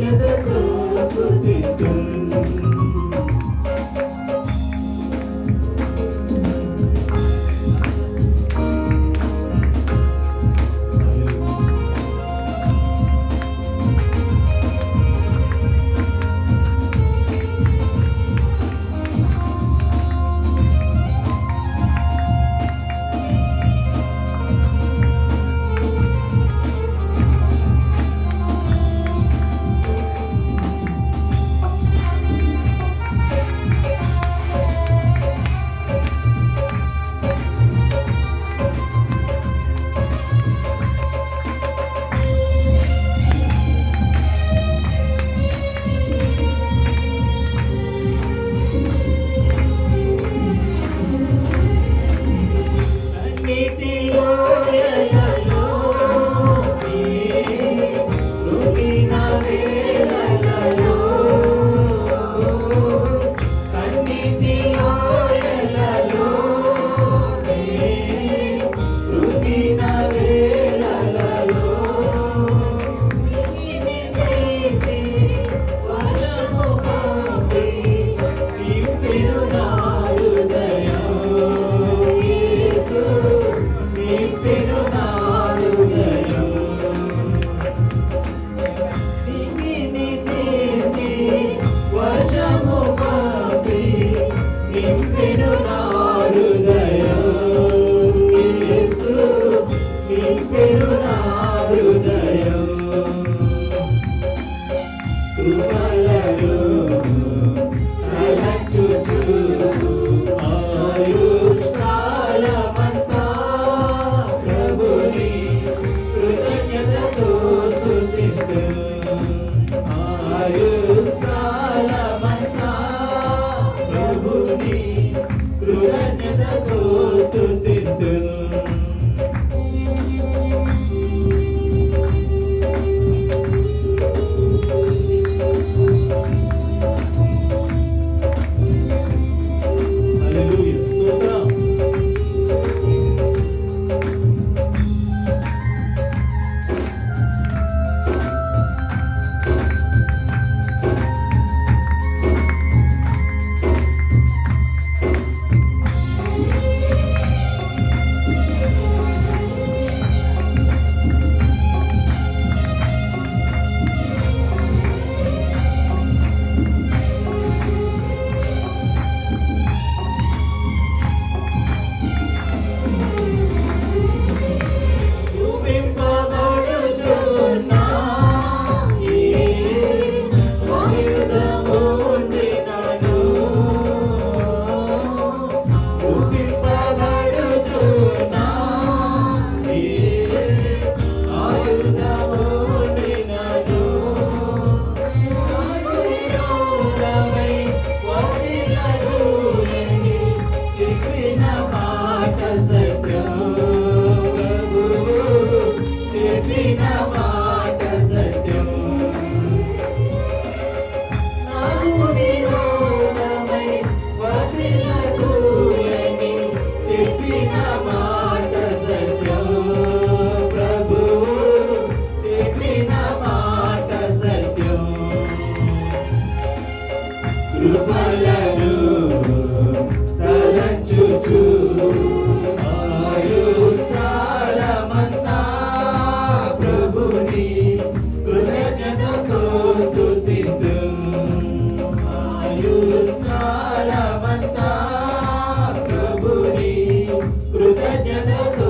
ಜಗತ್ತು ಸುತ್ತಿತು Protege a nossa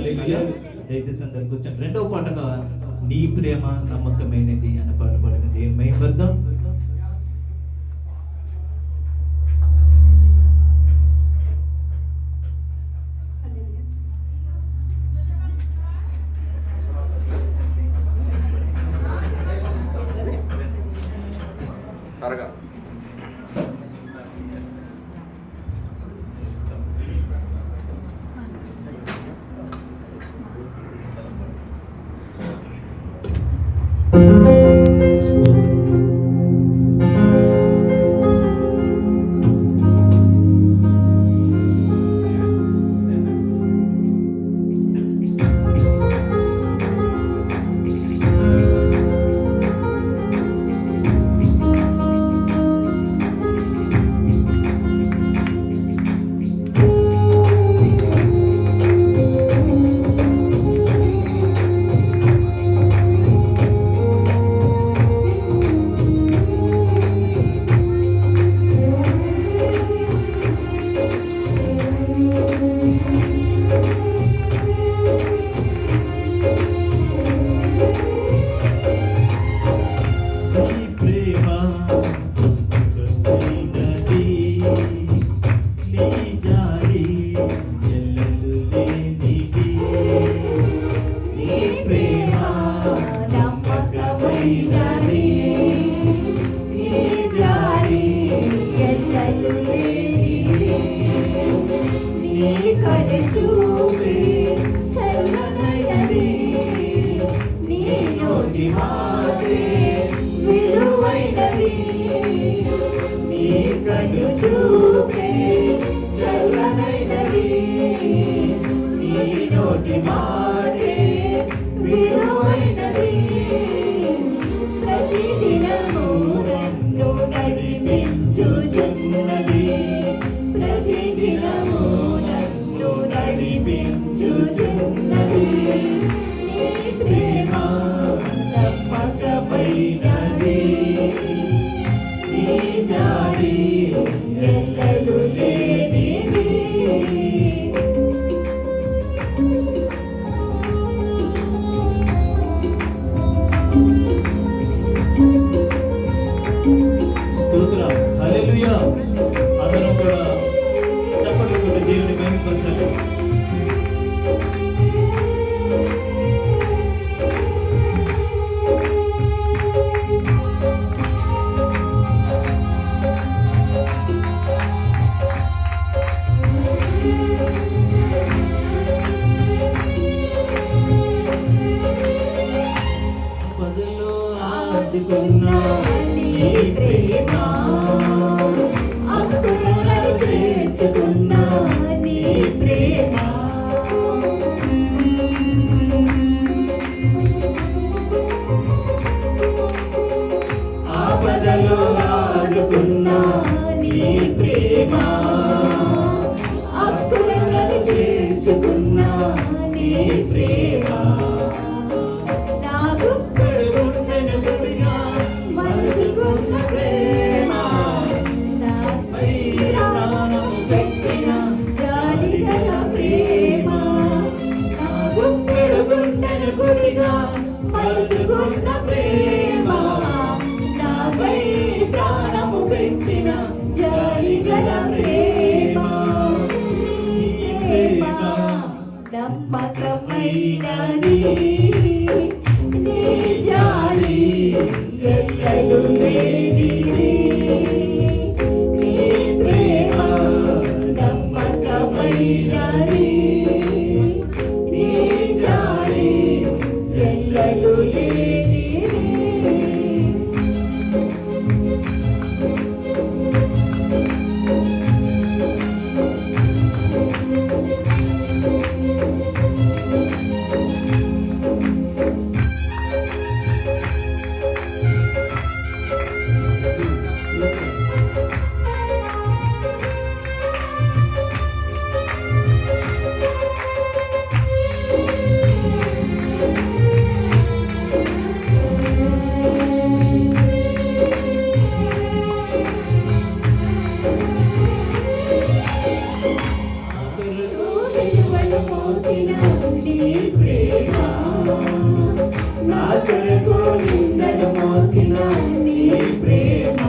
దయచేసి అందరు కూర్చొని రెండవ పాట నీ ప్రేమ నమ్మకమైనది అన్న పాట పాడిన దేవుని మేము now. Yeah. కొరకు నిందలు మోసిన నీ ప్రేమ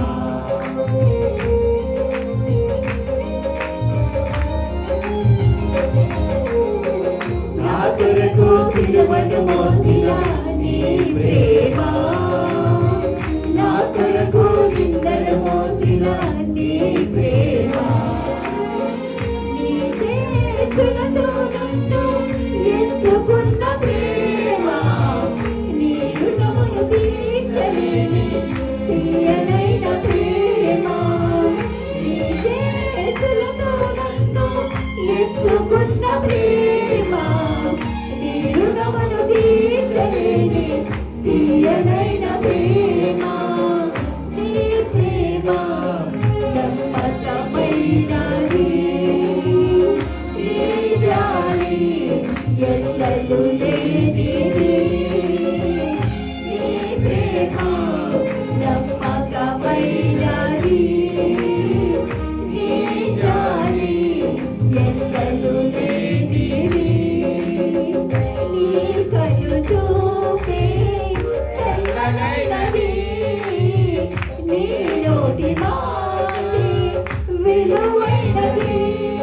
నా కొరకు సిలువను మోసిన తీయనైన ప్రేమ నీ ప్రేమ నమ్మకమైనది. నీ జాలి ఎల్లలు లేనిది. నీ ప్రేమ me the way to be.